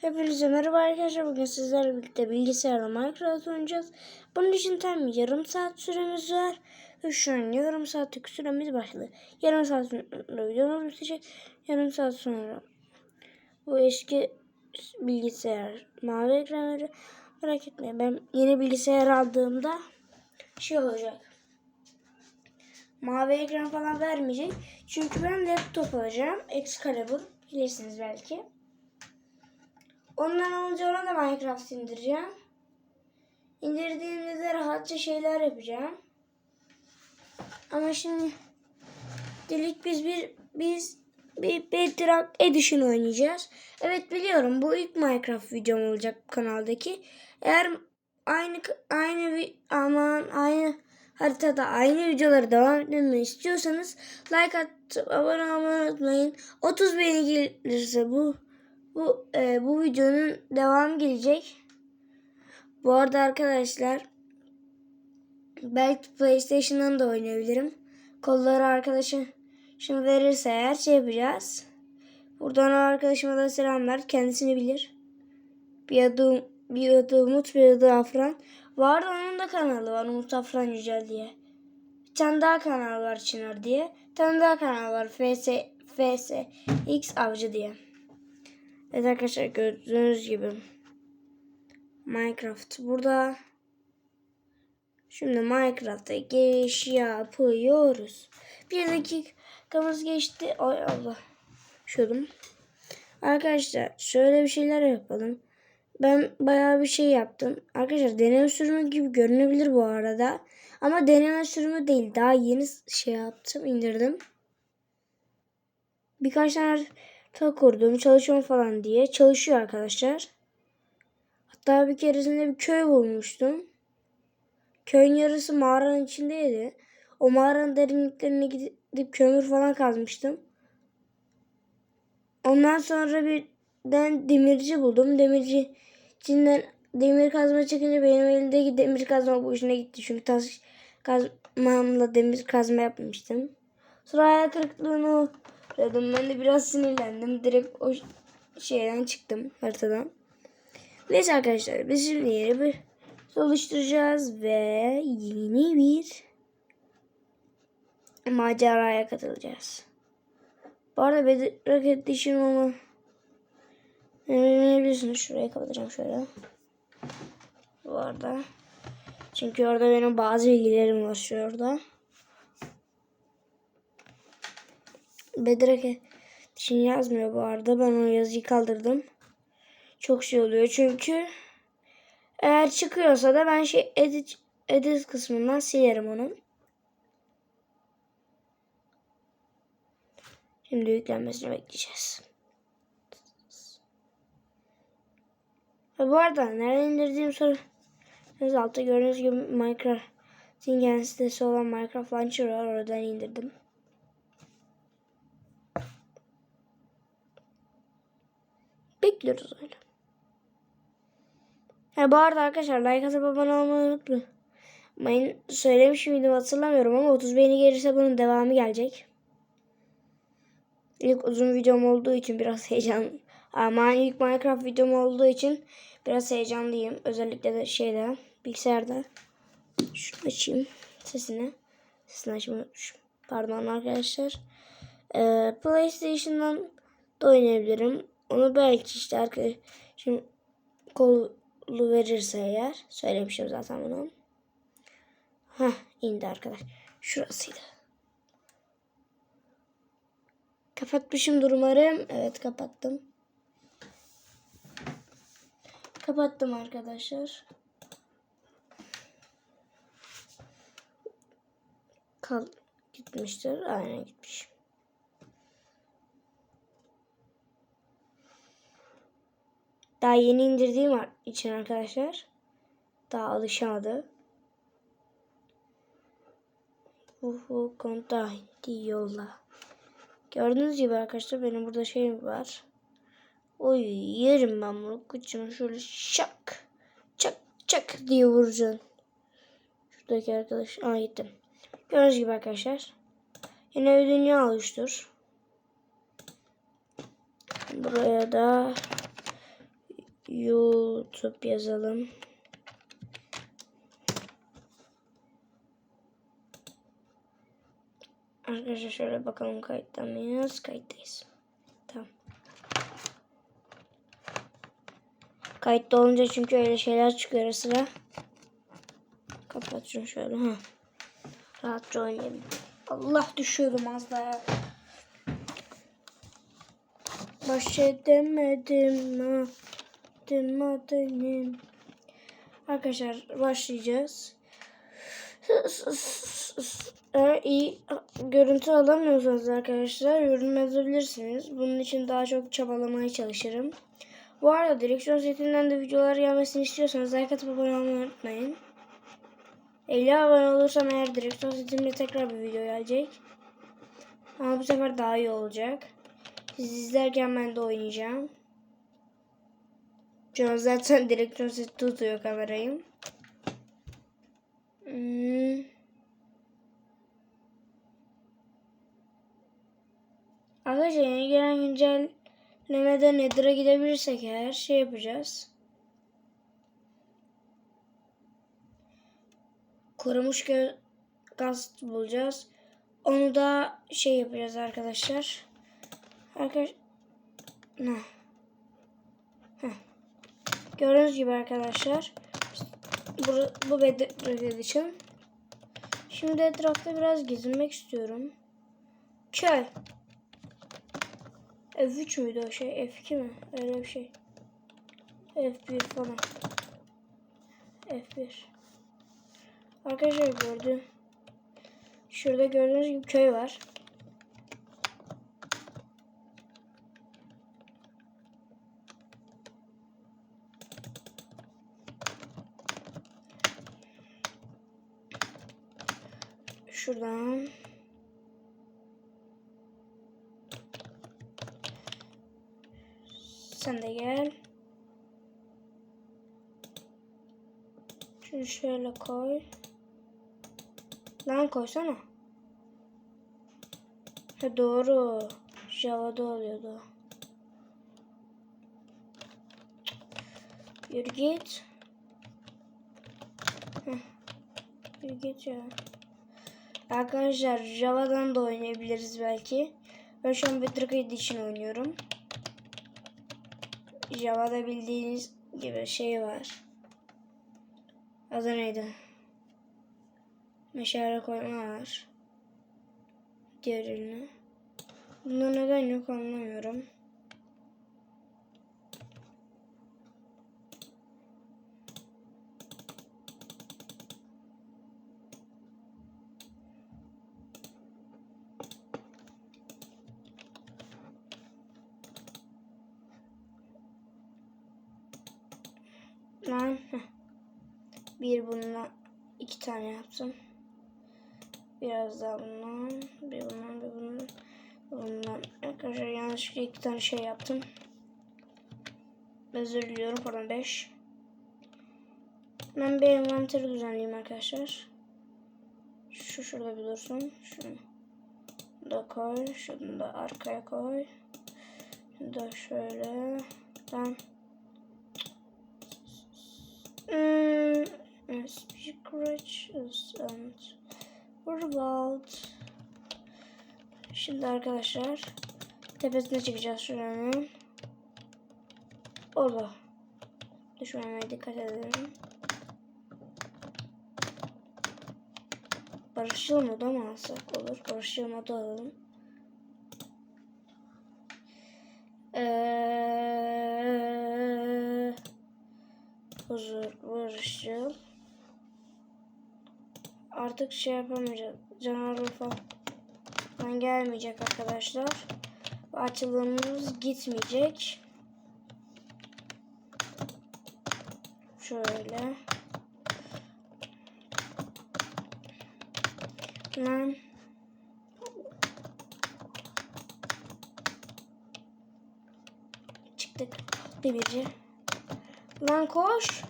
Hepinize merhaba arkadaşlar. Bugün sizlerle birlikte bilgisayarla Minecraft oynayacağız. Bunun için tam yarım saat süremiz var. Ve şu an yarım saatlik süremiz başladı. Yarım saat sonra videomuz bitecek. Yarım saat sonra bu eski bilgisayar mavi ekranları merak etmeyin. Ben yeni bilgisayar aldığımda şey olacak. Mavi ekran falan vermeyecek. Çünkü ben laptop alacağım. Excalibur bilirsiniz belki. Ondan alınca ona da Minecraft indireceğim. İndirdiğimde de rahatça şeyler yapacağım. Ama şimdi delik biz bir biz bir Bedrock Edition oynayacağız. Evet biliyorum bu ilk Minecraft videom olacak kanaldaki. Eğer aynı aynı aman aynı haritada aynı videoları devam etmemi istiyorsanız like atıp abone olmayı unutmayın. 30 beğeni gelirse bu bu e, bu videonun devam gelecek. Bu arada arkadaşlar belki PlayStation'dan da oynayabilirim. Kolları arkadaşım şimdi verirse eğer şey yapacağız. Buradan arkadaşıma da selamlar. Kendisini bilir. Bir adı, bir adı Umut, bir adı Afran. Vardı onun da kanalı var. Umut Afran Yücel diye. Bir tane daha kanal var Çınar diye. Bir tane daha kanal var. FS, FS X Avcı diye. Evet arkadaşlar gördüğünüz gibi Minecraft burada. Şimdi Minecraft'a giriş yapıyoruz. Bir dakikamız geçti. Ay Allah. Şurum. Arkadaşlar şöyle bir şeyler yapalım. Ben bayağı bir şey yaptım. Arkadaşlar deneme sürümü gibi görünebilir bu arada. Ama deneme sürümü değil. Daha yeni şey yaptım. indirdim. Birkaç tane harita kurdum. Çalışıyorum falan diye. Çalışıyor arkadaşlar. Hatta bir keresinde bir köy bulmuştum. Köyün yarısı mağaranın içindeydi. O mağaranın derinliklerine gidip kömür falan kazmıştım. Ondan sonra birden demirci buldum. Demirci içinden demir kazma çıkınca benim elimdeki demir kazma boşuna gitti. Çünkü taş kazmamla demir kazma yapmıştım. Sonra hayal kırıklığına uğradım. Ben de biraz sinirlendim. Direkt o şeyden çıktım haritadan. Neyse arkadaşlar biz şimdi yeni bir oluşturacağız ve yeni bir maceraya katılacağız. Bu arada Bedrock Edition onu biliyorsunuz şurayı kapatacağım şöyle. Bu arada. Çünkü orada benim bazı bilgilerim var şurada. Bedrock Edition yazmıyor bu arada. Ben o yazıyı kaldırdım. Çok şey oluyor çünkü eğer çıkıyorsa da ben şey edit edit kısmından silerim onu. Şimdi yüklenmesini bekleyeceğiz. Ve bu arada nereden indirdiğim soru altta gördüğünüz gibi Minecraft'in kendi sitesi olan Minecraft Launcher var. Oradan indirdim. Bekliyoruz öyle. Ha, bu arada arkadaşlar like atıp abone olmayı unutmayın. Söylemiş miydim hatırlamıyorum ama 30 beğeni gelirse bunun devamı gelecek. İlk uzun videom olduğu için biraz heyecan ama ilk Minecraft videom olduğu için biraz heyecanlıyım. Özellikle de şeyde bilgisayarda. Şunu açayım sesini. Sesini unutmuşum. Pardon arkadaşlar. Ee, PlayStation'dan da oynayabilirim. Onu belki işte arkadaşım kolu verirse eğer. Söylemişim zaten bunu. Heh indi arkadaş. Şurasıydı. Kapatmışımdır umarım. Evet kapattım. Kapattım arkadaşlar. Kal gitmiştir. Aynen gitmiş. Daha yeni indirdiğim için arkadaşlar. Daha alışamadı. Uhu kontakti yolla. Gördüğünüz gibi arkadaşlar benim burada şeyim var. Oy yerim ben bunu. Kıçını şöyle şak. Çak çak diye vuracaksın. Şuradaki arkadaş. Aa gittim. Gördüğünüz gibi arkadaşlar. Yine bir dünya oluştur. Buraya da YouTube yazalım. Arkadaşlar şöyle bakalım kayıtta mıyız? Kayıttayız. Tamam. Kayıtta olunca çünkü öyle şeyler çıkıyor sıra. Kapat şunu şöyle. Ha. Rahatça oynayayım. Allah düşüyordum az daha. Baş edemedim ha. Dım adenim. Arkadaşlar başlayacağız. Eğer görüntü alamıyorsanız arkadaşlar yorum yazabilirsiniz. Bunun için daha çok çabalamaya çalışırım. Bu arada direksiyon setinden de videolar gelmesini istiyorsanız like atıp abone olmayı unutmayın. 50 abone olursam eğer direksiyon setimle tekrar bir video gelecek. Ama bu sefer daha iyi olacak. Siz izlerken ben de oynayacağım. Şu an zaten direksiyon seti tutuyor kamerayı. Hmm. Arkadaşlar yeni gelen güncellemede Nether'a gidebilirsek eğer şey yapacağız. Kurumuş gaz bulacağız. Onu da şey yapacağız arkadaşlar. Arkadaş? Heh. Gördüğünüz gibi arkadaşlar bu, bu Bedrock için. Şimdi etrafta biraz gezinmek istiyorum. Köy. F3 müydü o şey? F2 mi? Öyle bir şey. F1 falan. F1. Arkadaşlar gördü. Şurada gördüğünüz gibi köy var. Şuradan. Sen de gel. Şunu şöyle koy. Lan koysana. Ha doğru. Java'da oluyordu. Yürü git. Heh. Yürü git ya. Arkadaşlar Java'dan da oynayabiliriz belki. Ben şu an Bedrock Edition oynuyorum. Java'da bildiğiniz gibi şey var. Adı neydi? Meşale koyma var. Diğerini. Bunda neden yok anlamıyorum. Lan heh. Bir bununla iki tane yaptım. Biraz daha bundan, bir bundan, bir bundan, bundan. Arkadaşlar yanlışlıkla iki tane şey yaptım. Özür diliyorum. Pardon beş. Ben bir envanteri düzenleyeyim arkadaşlar. Şu şurada bir dursun. Şunu da koy. Şunu da arkaya koy. Şunu da şöyle. Tamam. Hmm, speak riches and about Şimdi arkadaşlar tepesine çıkacağız şuranın. Orada. Düşmemeye dikkat edelim. Barışçıl moda mı alsak olur? Barışçıl moda alalım. Eee huzur, barışçıl. Artık şey yapamayacağız. Canavar falan gelmeyecek arkadaşlar. Açılımımız gitmeyecek. Şöyle. Lan. Çıktık. Demirci. Lan koş.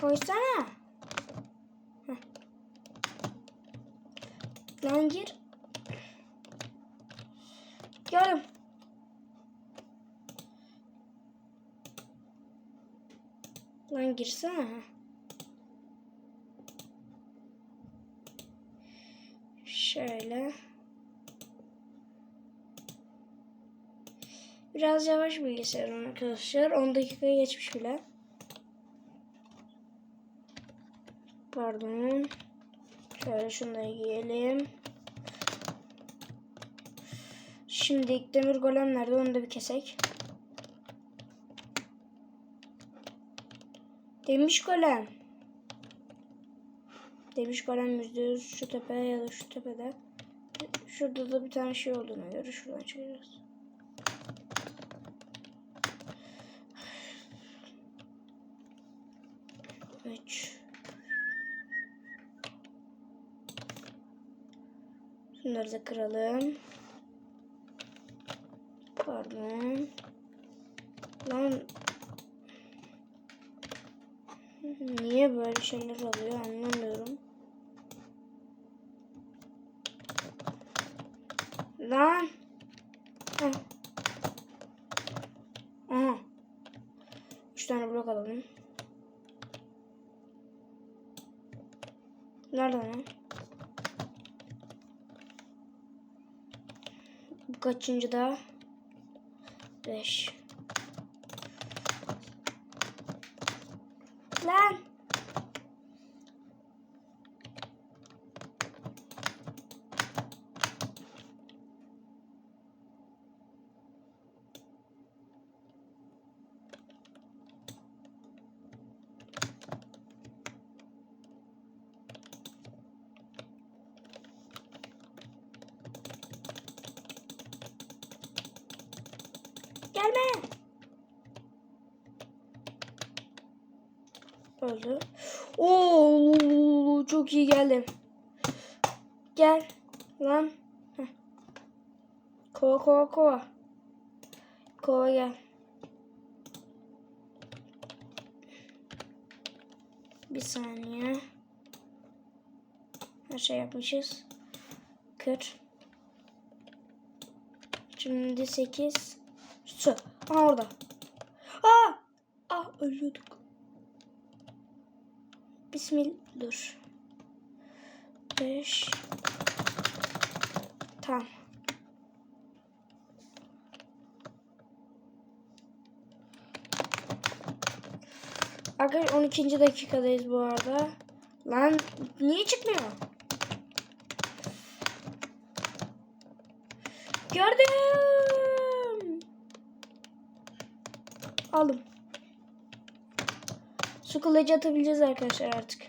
Koşsana. Lan gir. Gördüm. Lan girsene. Şöyle. Biraz yavaş bilgisayarım arkadaşlar. 10 dakika geçmiş bile. Pardon. Şöyle şunları giyelim. Şimdi demir golem nerede onu da bir kesek. Demiş golem. Demiş golem yüzde yüz şu tepe ya da şu tepede. Şurada da bir tane şey olduğuna göre şuradan çıkacağız. Üç. Şunları da kıralım. Pardon. Lan Niye böyle şeyler oluyor anlamıyorum. Lan. Aha. Üç tane blok alalım. Nerede lan? kaçıncı da? 5. Öldü. Oo çok iyi geldim. Gel lan. Kova kova kova. Kova gel. Bir saniye. Her şey yapmışız. Kır. Şimdi 8. Su. Aa orada. Aa! Aa ölüyorduk. Bismillah. Dur. 5 Tamam. Arkadaşlar 12. dakikadayız bu arada. Lan niye çıkmıyor? Gördüm. Aldım. Su kılıcı atabileceğiz arkadaşlar artık.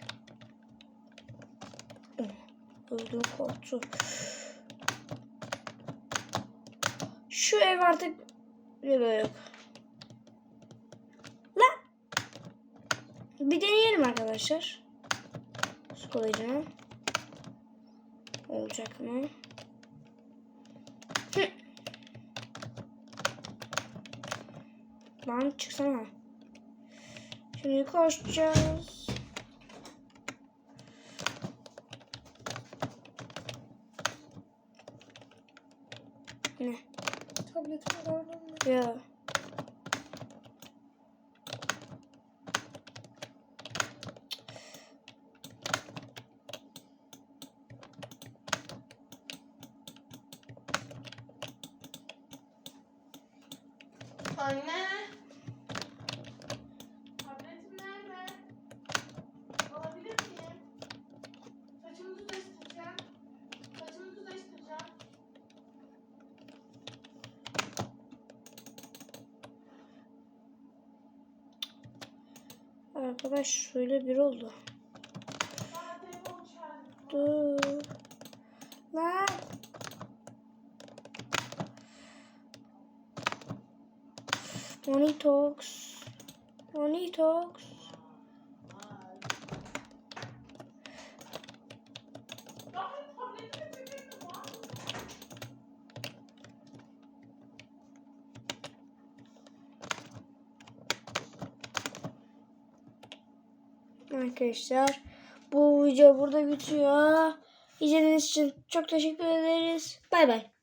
Öldüm korktu. Şu ev artık da yok. Lan. Bir deneyelim arkadaşlar. Su kılıcını. Olacak mı? Hı. Lan çıksana. Şimdi koşacağız. Ne? Tabletim gördün mü? Ya. Arkadaş şöyle bir oldu. Dur. Lan. Money talks. Arkadaşlar bu video burada bitiyor. İzlediğiniz için çok teşekkür ederiz. Bay bay.